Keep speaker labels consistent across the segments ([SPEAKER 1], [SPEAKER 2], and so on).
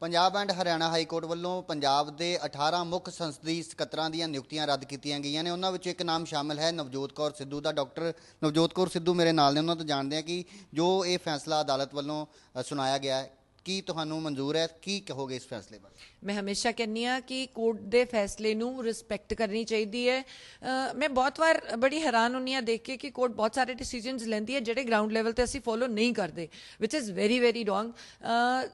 [SPEAKER 1] Punjab and Haryana high court ਵੱਲੋਂ ਪੰਜਾਬ ਦੇ 18 ਮੁੱਖ ਸੰਸਦੀ ਸਕੱਤਰਾਂ ਦੀਆਂ ਨਿਯੁਕਤੀਆਂ ਰੱਦ ਕੀਤੀਆਂ ਗਈਆਂ ਨੇ। ਉਹਨਾਂ ਵਿੱਚ ਇੱਕ ਨਾਮ ਸ਼ਾਮਲ ਹੈ ਨਵਜੋਤ ਕੌਰ ਸਿੱਧੂ ਦਾ। ਡਾਕਟਰ ਨਵਜੋਤ ਕੌਰ ਸਿੱਧੂ ਮੇਰੇ ਨਾਲ ਨੇ। ਉਹਨਾਂ ਤੋਂ ਜਾਣਦੇ ਹਾਂ ਕਿ ਜੋ ਇਹ ਫੈਸਲਾ ਅਦਾਲਤ ਵੱਲੋਂ ਸੁਣਾਇਆ ਗਿਆ ਕੀ ਤੁਹਾਨੂੰ ਮਨਜ਼ੂਰ ਹੈ? ਕੀ ਕਹੋਗੇ ਇਸ ਫੈਸਲੇ ਬਾਰੇ?
[SPEAKER 2] ਮੈਂ ਹਮੇਸ਼ਾ ਕਹਿੰਨੀ ਆ ਕਿ ਕੋਰਟ ਦੇ ਫੈਸਲੇ ਨੂੰ ਰਿਸਪੈਕਟ ਕਰਨੀ ਚਾਹੀਦੀ ਹੈ। ਮੈਂ ਬਹੁਤ ਵਾਰ ਬੜੀ ਹੈਰਾਨ ਹੁੰਨੀ ਆ ਦੇਖ ਕੇ ਕਿ ਕੋਰਟ ਬਹੁਤ ਸਾਰੇ ਡਿਸੀਜਨਸ ਲੈਂਦੀ ਹੈ ਜਿਹੜੇ ਗਰਾਊਂਡ ਲੈਵਲ ਤੇ ਅਸੀਂ ਫੋਲੋ ਨਹੀਂ ਕਰਦੇ which is very very wrong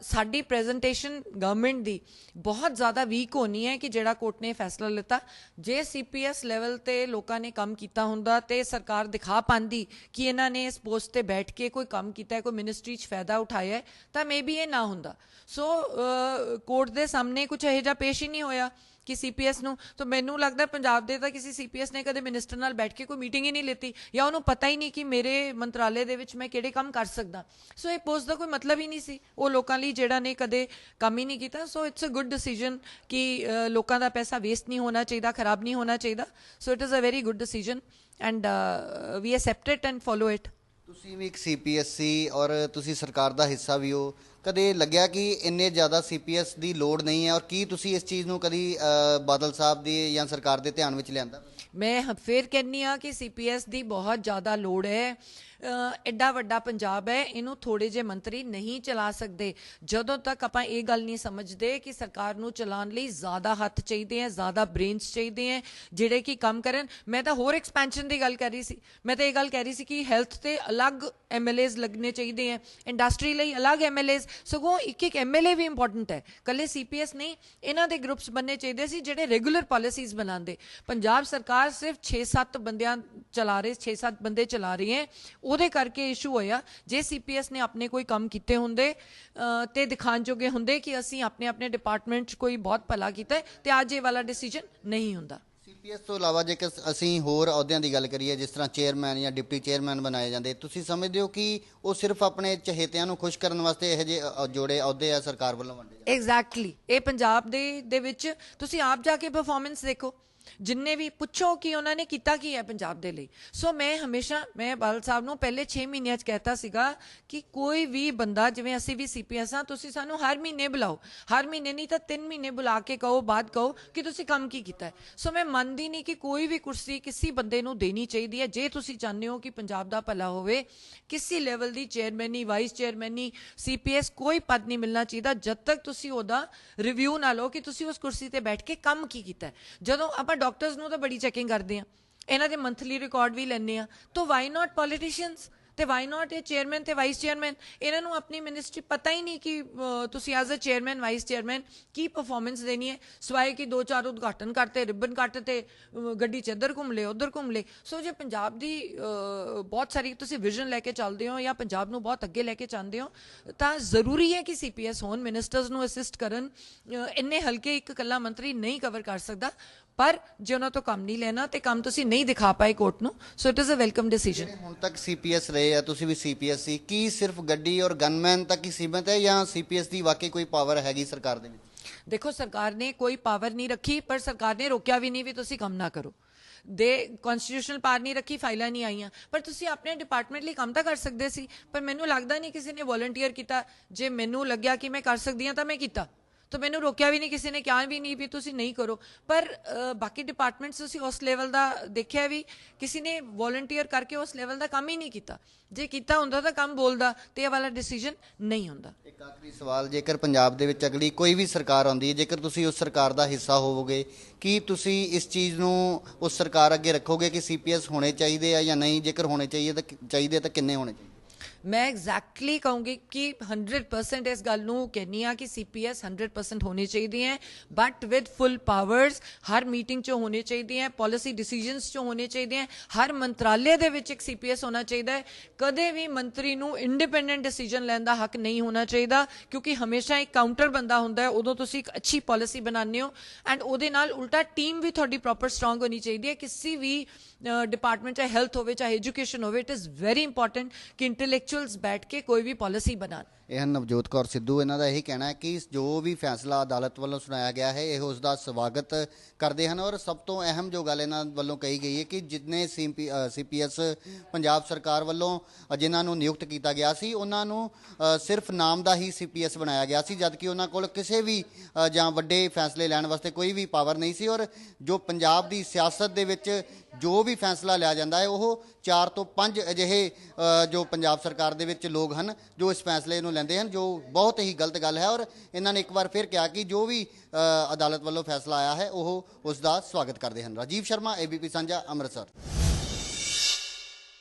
[SPEAKER 2] ਸਾਡੀ ਪ੍ਰੈਜੈਂਟੇਸ਼ਨ ਗਵਰਨਮੈਂਟ ਦੀ ਬਹੁਤ ਜ਼ਿਆਦਾ ਵੀਕ ਹੋਣੀ ਹੈ ਕਿ ਜਿਹੜਾ ਕੋਰਟ ਨੇ ਫੈਸਲਾ ਲਿੱਤਾ। ਜੇ ਸੀਪੀਐਸ ਲੈਵਲ ਤੇ ਲੋਕਾਂ ਨੇ ਕੰਮ ਕੀਤਾ ਹੁੰਦਾ ਤੇ ਸਰਕਾਰ ਦਿਖਾ ਪਾਉਂਦੀ ਕਿ ਇਹਨਾਂ ਨੇ ਇਸ ਪੋਸਟ ਤੇ ਬੈਠ ਕੇ ਕੋਈ ਕੰਮ ਕੀਤਾ ਹੈ, ਕੋਈ ਮਿਨਿਸਟਰੀ 'ਚ ਫਾਇਦਾ ਉਠਾਇਆ ਹੈ, ਤਾਂ ਮੇਬੀ ਇਹ ਨਾ ਹੁੰਦਾ। ਸੋ ਕੋਰਟ ਦੇ ਸਾਹਮਣੇ ਕੁਝ ਇਹੋ ਜਿਹਾ ਪੇਸ਼ ਹੀ ਨਹੀਂ ਹੋਇਆ ਕਿ ਸੀਪੀਐਸ ਨੂੰ। ਤਾਂ ਮੈਨੂੰ ਲੱਗਦਾ ਪੰਜਾਬ ਦੇ ਤਾਂ ਕਿਸੇ ਸੀਪੀਐਸ ਨੇ ਕਦੇ ਮਿਨਿਸਟਰ ਨਾਲ ਬੈਠ ਕੇ ਕੋਈ ਮੀਟਿੰਗ ਹੀ ਨਹੀਂ ਲਿੱਤੀ ਜਾਂ ਉਹਨੂੰ ਪਤਾ ਹੀ ਨਹੀਂ ਕਿ ਮੇਰੇ ਮੰਤਰਾਲੇ ਦੇ ਵਿੱਚ ਮੈਂ ਕਿਹੜੇ ਕੰਮ ਕਰ ਸਕਦਾ। ਸੋ ਇਹ ਪੋਸਟ ਦਾ ਕੋਈ ਮਤਲਬ ਹੀ ਨਹੀਂ ਸੀ। ਉਹ ਲੋਕਾਂ ਲਈ ਜਿਹੜਾ ਨੇ ਕਦੇ ਕੰਮ ਹੀ ਨਹੀਂ ਕੀਤਾ। So it's a good decision ਕਿ ਲੋਕਾਂ ਦਾ ਪੈਸਾ ਵੇਸਟ ਨਹੀਂ ਹੋਣਾ ਚਾਹੀਦਾ, ਖਰਾਬ ਨਹੀਂ ਹੋਣਾ ਚਾਹੀਦਾ। So it is a very good decision and we accept it and follow it
[SPEAKER 1] ਤੁਸੀਂ ਵੀ ਇੱਕ ਸੀਪੀਐਸਸੀ ਔਰ ਤੁਸੀਂ ਸਰਕਾਰ ਦਾ ਹਿੱਸਾ ਵੀ ਹੋ। ਕਦੇ ਲੱਗਿਆ ਕਿ ਇੰਨੇ ਜ਼ਿਆਦਾ ਸੀਪੀਐਸ ਦੀ ਲੋੜ ਨਹੀਂ ਹੈ ਔਰ ਕੀ ਤੁਸੀਂ ਇਸ ਚੀਜ਼ ਨੂੰ ਕਦੀ ਬਾਦਲ ਸਾਹਿਬ ਦੀ ਜਾਂ ਸਰਕਾਰ ਦੇ ਧਿਆਨ ਵਿੱਚ ਲਿਆਂਦਾ?
[SPEAKER 2] ਮੈਂ ਹ- ਫਿਰ ਕਹਿੰਨੀ ਆ ਕਿ ਸੀਪੀਐਸ ਦੀ ਬਹੁਤ ਜ਼ਿਆਦਾ ਲੋੜ ਹੈ। ਐਡਾ ਵੱਡਾ ਪੰਜਾਬ ਹੈ, ਇਹਨੂੰ ਥੋੜੇ ਜਿਹੇ ਮੰਤਰੀ ਨਹੀਂ ਚਲਾ ਸਕਦੇ। ਜਦੋਂ ਤੱਕ ਆਪਾਂ ਇਹ ਗੱਲ ਨਹੀਂ ਸਮਝਦੇ ਕਿ ਸਰਕਾਰ ਨੂੰ ਚਲਾਉਣ ਲਈ ਜ਼ਿਆਦਾ ਹੱਥ ਚਾਹੀਦੇ ਹੈ, ਜ਼ਿਆਦਾ ਬ੍ਰੇਨਸ ਚਾਹੀਦੇ ਹੈ, ਜਿਹੜੇ ਕਿ ਕੰਮ ਕਰਨ, ਮੈਂ ਤਾਂ ਹੋਰ ਐਕਸਪੈਂਸ਼ਨ ਦੀ ਗੱਲ ਕਰ ਰਹੀ ਸੀ। ਮੈਂ ਤਾਂ ਇਹ ਗੱਲ ਕਹਿ ਰਹੀ ਸੀ ਕਿ ਹੈਲਥ ਤੇ ਅਲੱਗ ਐਮਐਲਏਜ਼ ਲੱਗਣੇ ਚਾਹੀਦੇ ਹੈ। ਇੰਡਸਟਰੀ ਲਈ ਅਲੱਗ ਐਮਐਲਏਜ਼ ਸਗੋਂ ਇੱਕ ਇੱਕ ਐਮਐਲਏ ਵੀ ਇੰਪੋਰਟੈਂਟ ਹੈ। ਕੱਲੇ ਸੀਪੀਐਸ ਨਹੀਂ, ਇਹਨਾਂ ਦੇ ਗਰੁੱਪਸ ਬਣਨੇ ਚਾਹੀਦੇ ਸੀ ਜਿਹੜੇ ਰੈਗੂਲਰ ਪਾਲਿਸੀਜ਼ ਬਣਾਉਂਦੇ। ਪੰਜਾਬ ਸਰਕਾਰ ਸਿਰਫ 6-7 ਬੰਦਿਆਂ ਚਲਾ ਰਹੇ 6-7 ਬੰਦੇ ਚਲਾ ਰਹੀ ਹੈ। ਉਹਦੇ ਕਰਕੇ ਇਸ਼ੂ ਹੋਇਆ। ਜੇ ਸੀਪੀਐਸ ਨੇ ਆਪਣੇ ਕੋਈ ਕੰਮ ਕੀਤੇ ਹੁੰਦੇ ਤੇ ਦਿਖਾਣ ਜੋਗੇ ਹੁੰਦੇ ਕਿ ਅਸੀਂ ਆਪਣੇ ਆਪਣੇ ਡਿਪਾਰਟਮੈਂਟ 'ਚ ਕੋਈ ਬਹੁਤ ਭਲਾ ਕੀਤਾ ਤੇ ਅੱਜ ਇਹ ਵਾਲਾ ਡਿਸੀਜਨ ਨਹੀਂ ਹੁੰਦਾ।
[SPEAKER 1] ਸੀਪੀਐਸ ਤੋਂ ਇਲਾਵਾ ਜੇਕਰ ਅਸੀਂ ਹੋਰ ਅਹੁਦਿਆਂ ਦੀ ਗੱਲ ਕਰੀਏ, ਜਿਸ ਤਰ੍ਹਾਂ ਚੇਅਰਮੈਨ ਜਾਂ ਡਿਪਟੀ ਚੇਅਰਮੈਨ ਬਣਾਏ ਜਾਂਦੇ, ਤੁਸੀਂ ਸਮਝਦੇ ਹੋ ਕਿ ਉਹ ਸਿਰਫ ਆਪਣੇ ਚਹੇਤਿਆਂ ਨੂੰ ਖੁਸ਼ ਕਰਨ ਵਾਸਤੇ ਇਹ ਜਿਹੇ ਜੋੜੇ ਅਹੁਦੇ ਆ ਸਰਕਾਰ ਵੱਲੋਂ ਵੰਡੇ ਜਾਂਦੇ?
[SPEAKER 2] ਐਗਜ਼ੈਕਟਲੀ ਇਹ ਪੰਜਾਬ ਦੇ ਦੇ ਵਿੱਚ ਤੁਸੀਂ ਆਪ ਜਾ ਕੇ ਪਰਫਾਰਮੈਂਸ ਦੇਖੋ। ਜਿੰਨੇ ਵੀ ਪੁੱਛੋ ਕਿ ਉਹਨਾਂ ਨੇ ਕੀਤਾ ਕੀ ਹੈ ਪੰਜਾਬ ਦੇ ਲਈ। ਸੋ ਮੈਂ ਹਮੇਸ਼ਾ, ਮੈਂ ਬਾਦਲ ਸਾਹਿਬ ਨੂੰ ਪਹਿਲੇ 6 ਮਹੀਨਿਆਂ 'ਚ ਕਹਿਤਾ ਸੀਗਾ ਕਿ ਕੋਈ ਵੀ ਬੰਦਾ, ਜਿਵੇਂ ਅਸੀਂ ਵੀ ਸੀਪੀਐਸ ਆ ਤੁਸੀਂ ਸਾਨੂੰ ਹਰ ਮਹੀਨੇ ਬੁਲਾਓ। ਹਰ ਮਹੀਨੇ ਨਹੀਂ ਤਾਂ 3 ਮਹੀਨੇ ਬੁਲਾ ਕੇ ਕਹੋ, ਬਾਅਦ ਕਹੋ ਕਿ ਤੁਸੀਂ ਕੰਮ ਕੀ ਕੀਤਾ ਹੈ। ਸੋ ਮੈਂ ਮੰਨਦੀ ਨਹੀਂ ਕਿ ਕੋਈ ਵੀ ਕੁਰਸੀ ਕਿਸੇ ਬੰਦੇ ਨੂੰ ਦੇਣੀ ਚਾਹੀਦੀ ਹੈ। ਜੇ ਤੁਸੀਂ ਚਾਹੁੰਦੇ ਹੋ ਕਿ ਪੰਜਾਬ ਦਾ ਭਲਾ ਹੋਵੇ, ਕਿਸੇ ਲੈਵਲ ਦੀ ਚੇਅਰਮੈਨੀ ਵਾਈਸ ਚੇਅਰਮੈਨੀ ਸੀਪੀਐਸ ਕੋਈ ਪਦ ਨਹੀਂ ਮਿਲਣਾ ਚਾਹੀਦਾ, ਜਦ ਤੱਕ ਤੁਸੀਂ ਉਹਦਾ ਰਿਵਿਊ ਨਾ ਲਓ ਕਿ ਤੁਸੀਂ ਉਸ ਕੁਰਸੀ ਤੇ ਬੈਠ ਕੇ ਕੰਮ ਕੀ ਕੀਤਾ ਜਦੋਂ ਆਪਾਂ ਡਾਕਟਰਸ ਨੂੰ ਤਾਂ ਬੜੀ ਚੈਕਿੰਗ ਕਰਦੇ ਆ ਇਹਨਾਂ ਦੇ ਮੰਥਲੀ ਰਿਕਾਰਡ ਵੀ ਲੈਣੇ ਆ ਤਾਂ ਵਾਈ ਨਾਟ ਪੋਲੀਟੀਸ਼ੀਅਨਸ ਤੇ ਵਾਈ ਨਾਟ ਇਹ ਚੇਅਰਮੈਨ ਤੇ ਵਾਈਸ ਚੇਅਰਮੈਨ ਇਹਨਾਂ ਨੂੰ ਆਪਣੀ ਮਿਨਿਸਟਰੀ ਪਤਾ ਹੀ ਨਹੀਂ ਕਿ ਤੁਸੀਂ as a chairman vice chairman Ki performance ਦੇਣੀ ਹੈ। ਸਵਾਏ ਕਿ ਦੋ ਚਾਰ ਉਦਘਾਟਨ ਕਰਤੇ, ਰਿਬਨ ਕੱਟ ਤੇ ਗੱਡੀ ਚ ਇੱਧਰ ਘੁੰਮ ਲਏ ਉੱਧਰ ਘੁੰਮ ਲਏ ਸੋ ਜੇ ਪੰਜਾਬ ਦੀ ਬਹੁਤ ਸਾਰੀ ਤੁਸੀਂ ਵਿਜ਼ਨ ਲੈ ਕੇ ਚੱਲਦੇ ਹੋ ਜਾਂ ਪੰਜਾਬ ਨੂੰ ਬਹੁਤ ਅੱਗੇ ਲੈ ਕੇ ਚਾਹੁੰਦੇ ਹੋ, ਤਾਂ ਜ਼ਰੂਰੀ ਹੈ ਕਿ ਸੀਪੀਐਸ ਹੋਣ ਮਿਨਿਸਟਰਸ ਨੂੰ ਅਸਿਸਟ ਕਰਨ। ਇੰਨੇ ਹਲਕੇ ਇੱਕ ਕੱਲਾ ਮੰਤਰੀ ਨਹੀਂ ਕਵਰ ਕਰ ਸਕਦਾ। ਪਰ ਜੇ ਉਹਨਾਂ ਤੋਂ ਕੰਮ ਨਹੀਂ ਲੈਣਾ ਤੇ ਕੰਮ ਤੁਸੀਂ ਨਹੀਂ ਦਿਖਾ ਪਾਏ ਕੋਰਟ ਨੂੰ so it is a welcome decision
[SPEAKER 1] ਹੁਣ ਤੱਕ ਸੀਪੀਐਸ ਰਹੇ ਆ ਤੁਸੀਂ ਵੀ ਸੀਪੀਐਸ ਸੀ ਕੀ ਸਿਰਫ ਗੱਡੀ ਔਰ ਗਨਮੈਨ ਤੱਕ ਹੀ ਸੀਮਤ ਹੈ ਜਾਂ ਸੀਪੀਐਸ ਦੀ ਵਾਕਈ ਕੋਈ ਪਾਵਰ ਹੈਗੀ ਸਰਕਾਰ ਦੇ ਵਿੱਚ?
[SPEAKER 2] ਦੇਖੋ ਸਰਕਾਰ ਨੇ ਕੋਈ ਪਾਵਰ ਨਹੀਂ ਰੱਖੀ ਪਰ ਸਰਕਾਰ ਨੇ ਰੋਕਿਆ ਵੀ ਨਹੀਂ ਵੀ ਤੁਸੀਂ ਕੰਮ ਨਾ ਕਰੋ। ਦੇ ਕਨਸਟੀਟਿਊਸ਼ਨਲ ਪਾਵਰ ਨਹੀਂ ਰੱਖੀ ਫਾਈਲਾਂ ਨਹੀਂ ਆਈਆਂ। ਪਰ ਤੁਸੀਂ ਆਪਣੇ ਡਿਪਾਰਟਮੈਂਟ ਲਈ ਕੰਮ ਤਾਂ ਕਰ ਸਕਦੇ ਸੀ ਪਰ ਮੈਨੂੰ ਲੱਗਦਾ ਨਹੀਂ ਕਿਸੇ ਨੇ ਵੋਲੰਟੀਅਰ ਕੀਤਾ। ਜੇ ਮੈਨੂੰ ਲੱਗਿਆ ਕਿ ਮੈਂ ਕਰ ਸਕਦੀ ਹਾਂ ਤਾਂ ਮੈਂ ਕੀਤਾ। ਤਾਂ ਮੈਨੂੰ ਰੋਕਿਆ ਵੀ ਨਹੀਂ, ਕਿਸੇ ਨੇ ਕਿਹਾ ਵੀ ਨਹੀਂ ਵੀ ਤੁਸੀਂ ਨਹੀਂ ਕਰੋ। ਪਰ ਬਾਕੀ ਡਿਪਾਰਟਮੈਂਟਸ ਤੁਸੀਂ ਉਸ ਲੈਵਲ ਦਾ ਦੇਖਿਆ ਵੀ ਕਿਸੇ ਨੇ ਵੋਲੰਟੀਅਰ ਕਰਕੇ ਉਸ ਲੈਵਲ ਦਾ ਕੰਮ ਹੀ ਨਹੀਂ ਕੀਤਾ। ਜੇ ਕੀਤਾ ਹੁੰਦਾ ਤਾਂ ਕੰਮ ਬੋਲਦਾ ਤੇ ਇਹ ਵਾਲਾ ਡਿਸੀਜਨ ਨਹੀਂ ਹੁੰਦਾ।
[SPEAKER 1] ਇੱਕ ਆਖਰੀ ਸਵਾਲ, ਜੇਕਰ ਪੰਜਾਬ ਦੇ ਵਿੱਚ ਅਗਲੀ ਕੋਈ ਵੀ ਸਰਕਾਰ ਆਉਂਦੀ ਹੈ, ਜੇਕਰ ਤੁਸੀਂ ਉਸ ਸਰਕਾਰ ਦਾ ਹਿੱਸਾ ਹੋਵੋਗੇ, ਕੀ ਤੁਸੀਂ ਇਸ ਚੀਜ਼ ਨੂੰ ਉਸ ਸਰਕਾਰ ਅੱਗੇ ਰੱਖੋਗੇ ਕਿ ਸੀਪੀਐਸ ਹੋਣੇ ਚਾਹੀਦੇ ਆ ਜਾਂ ਨਹੀਂ? ਜੇਕਰ ਹੋਣੇ ਚਾਹੀਏ ਤਾਂ ਕਿ- ਚਾਹੀਦੇ ਤਾਂ ਕਿੰਨੇ ਹੋਣੇ ਚਾਹੀਦੇ?
[SPEAKER 2] ਮੈਂ ਐਗਜ਼ੈਕਟਲੀ ਕਹੂੰਗੀ ਕਿ 100% ਇਸ ਗੱਲ ਨੂੰ ਕਹਿੰਨੀ ਆ ਕਿ ਸੀਪੀਐਸ 100% ਹੋਣੀ ਚਾਹੀਦੀ ਹੈ ਬਟ ਵਿਦ ਫੁੱਲ ਪਾਵਰਸ ਹਰ ਮੀਟਿੰਗ 'ਚ ਹੋਣੀ ਚਾਹੀਦੀ ਹੈ ਪਾਲਿਸੀ ਡਿਸੀਜਨਸ 'ਚ ਹੋਣੇ ਚਾਹੀਦੇ ਹੈ, ਹਰ ਮੰਤਰਾਲੇ ਦੇ ਵਿੱਚ ਇੱਕ ਸੀਪੀਐਸ ਹੋਣਾ ਚਾਹੀਦਾ ਹੈ। ਕਦੇ ਵੀ ਮੰਤਰੀ ਨੂੰ ਇੰਡੀਪੈਂਡੈਂਟ ਡਿਸੀਜਨ ਲੈਣ ਦਾ ਹੱਕ ਨਹੀਂ ਹੋਣਾ ਚਾਹੀਦਾ, ਕਿਉਂਕਿ ਹਮੇਸ਼ਾ ਇੱਕ ਕਾਊਂਟਰ ਬੰਦਾ ਹੁੰਦਾ ਹੈ, ਉਦੋਂ ਤੁਸੀਂ ਇੱਕ ਅੱਛੀ ਪਾਲਿਸੀ ਬਣਾਉਂਦੇ ਹੋ ਐਂਡ ਉਹਦੇ ਨਾਲ ਉਲਟਾ ਟੀਮ ਵੀ ਤੁਹਾਡੀ ਪ੍ਰੋਪਰ ਸਟਰੋਂਗ ਹੋਣੀ ਚਾਹੀਦੀ ਹੈ। ਕਿਸੇ ਵੀ ਡਿਪਾਰਟਮੈਂਟ ਚਾਹੇ ਹੈਲਥ ਹੋਵੇ, ਚਾਹੇ ਐਜੂਕੇਸ਼ਨ ਹੋਵੇ ਇਟ ਇਜ਼ ਵੈਰੀ ਇੰਪੋਰਟੈਂਟ ਕਿ ਇੰਟੈਲੈਕਚੁਅਲਸ ਬੈਠ ਕੇ ਕੋਈ ਵੀ ਪਾਲਿਸੀ ਬਣਾਉਣ
[SPEAKER 1] ਇਹ ਹਨ ਨਵਜੋਤ ਕੌਰ ਸਿੱਧੂ। ਇਹਨਾਂ ਦਾ ਇਹੀ ਕਹਿਣਾ ਹੈ ਕਿ ਜੋ ਵੀ ਫੈਸਲਾ ਅਦਾਲਤ ਵੱਲੋਂ ਸੁਣਾਇਆ ਗਿਆ ਹੈ, ਇਹ ਉਸ ਦਾ ਸਵਾਗਤ ਕਰਦੇ ਹਨ ਔਰ ਸਭ ਤੋਂ ਅਹਿਮ ਜੋ ਗੱਲ ਇਹਨਾਂ ਵੱਲੋਂ ਕਹੀ ਗਈ ਹੈ ਕਿ ਜਿੰਨੇ ਸੀਪੀਐਸ ਪੰਜਾਬ ਸਰਕਾਰ ਵੱਲੋਂ ਜਿਨ੍ਹਾਂ ਨੂੰ ਨਿਯੁਕਤ ਕੀਤਾ ਗਿਆ ਸੀ, ਉਹਨਾਂ ਨੂੰ ਸਿਰਫ ਨਾਮ ਦਾ ਹੀ ਸੀਪੀਐਸ ਬਣਾਇਆ ਗਿਆ ਸੀ, ਜਦਕਿ ਉਹਨਾਂ ਕੋਲ ਕਿਸੇ ਵੀ ਜਾਂ ਵੱਡੇ ਫੈਸਲੇ ਲੈਣ ਵਾਸਤੇ ਕੋਈ ਵੀ ਪਾਵਰ ਨਹੀਂ ਸੀ ਔਰ ਜੋ ਪੰਜਾਬ ਦੀ ਸਿਆਸਤ ਦੇ ਵਿੱਚ ਜੋ ਵੀ ਫੈਸਲਾ ਲਿਆ ਜਾਂਦਾ ਹੈ, ਉਹ 4 ਤੋਂ 5 ਅਜਿਹੇ ਜੋ ਪੰਜਾਬ ਸਰਕਾਰ ਦੇ ਵਿੱਚ ਲੋਕ ਹਨ, ਜੋ ਇਸ ਫੈਸਲੇ ਨੂੰ ਲੈਂਦੇ ਹਨ, ਜੋ ਬਹੁਤ ਹੀ ਗਲਤ ਗੱਲ ਹੈ ਔਰ ਇਹਨਾਂ ਨੇ ਇੱਕ ਵਾਰ ਫਿਰ ਕਿਹਾ ਕਿ ਜੋ ਵੀ ਅਦਾਲਤ ਵੱਲੋਂ ਫੈਸਲਾ ਆਇਆ ਹੈ, ਉਹ ਉਸ ਦਾ ਸਵਾਗਤ ਕਰਦੇ ਹਨ। ਰਾਜੀਵ ਸ਼ਰਮਾ ਏਬੀਪੀ ਸਾਂਝਾ, ਅੰਮ੍ਰਿਤਸਰ।